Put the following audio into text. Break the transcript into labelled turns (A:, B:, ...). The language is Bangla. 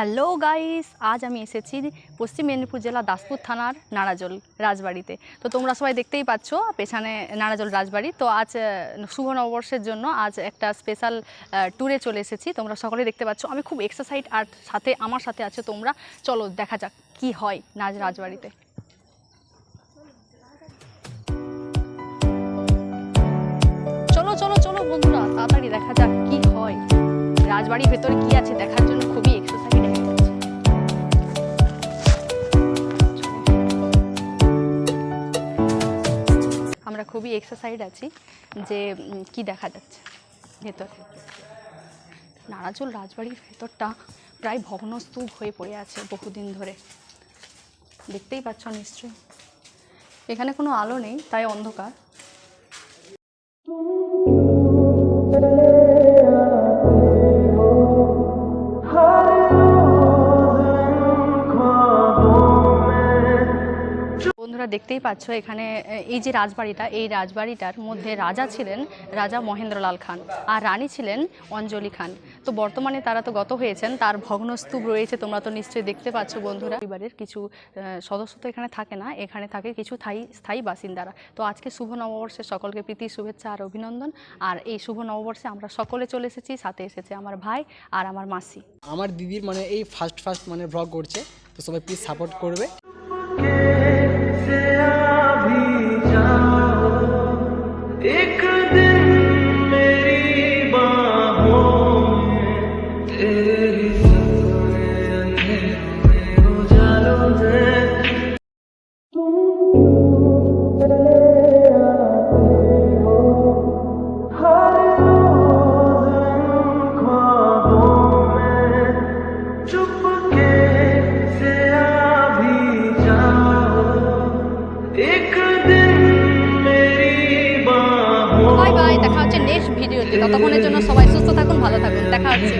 A: হ্যালো গাইস, আজ আমি এসেছি পশ্চিম মেদিনীপুর জেলা দাসপুর থানার নাড়াজল রাজবাড়িতে। তো তোমরা সবাই দেখতেই পাচ্ছ, পেছনে নাড়াজল রাজবাড়ি। তো আজ শুভ নববর্ষের জন্য আজ একটা স্পেশাল ট্যুরে চলে এসেছি। তোমরা সকলে দেখতে পাচ্ছ, আমি খুব এক্সারসাইজ আর সাথে, আমার সাথে আছে তোমরা। চলো, দেখা যাক কি হয় নাচ রাজবাড়িতে। চলো চলো চলো বন্ধুরা, তাড়াতাড়ি দেখা যাক কি হয়। রাজবাড়ির ভেতরে কি আছে দেখার জন্য খুবই এক্সারসাইট খুবই এক্সারসাইড আছি যে কি দেখা যাচ্ছে ভেতর। নারাজল রাজবাড়ির ভেতরটা প্রায় ভগ্নস্তূপ হয়ে পড়ে আছে বহুদিন ধরে। দেখতেই পাচ্ছ নিশ্চয়ই। এখানে কোনো আলো নেই, তাই অন্ধকার। দেখতেই পাচ্ছ এখানে এই যে রাজবাড়িটা, এই রাজবাড়িটার মধ্যে রাজা ছিলেন রাজা মহেন্দ্রলাল খান আর রানী ছিলেন অঞ্জলি খান। তো বর্তমানে তারা তো গত হয়েছেন, তার ভগ্নস্তূপ রয়েছে, তোমরা তো নিশ্চয়ই দেখতে পাচ্ছ বন্ধুরা। পরিবারের কিছু সদস্য তো এখানে থাকে না, এখানে থাকে কিছু স্থায়ী স্থায়ী বাসিন্দারা। তো আজকে শুভ নববর্ষে সকলকে প্রীতি, শুভেচ্ছা আর অভিনন্দন। আর এই শুভ নববর্ষে আমরা সকলে চলে এসেছি, সাথে এসেছে আমার ভাই আর আমার মাসি।
B: আমার দিদির মানে এই ফার্স্ট ফার্স্ট মানে ব্লগ করছে, তো সবাই প্লিজ সাপোর্ট করবে।
A: Yeah. বাই দেখা হচ্ছে নেক্সট ভিডিওতে ততক্ষণের জন্য সবাই সুস্থ থাকুন ভালো থাকুন। দেখা হচ্ছে।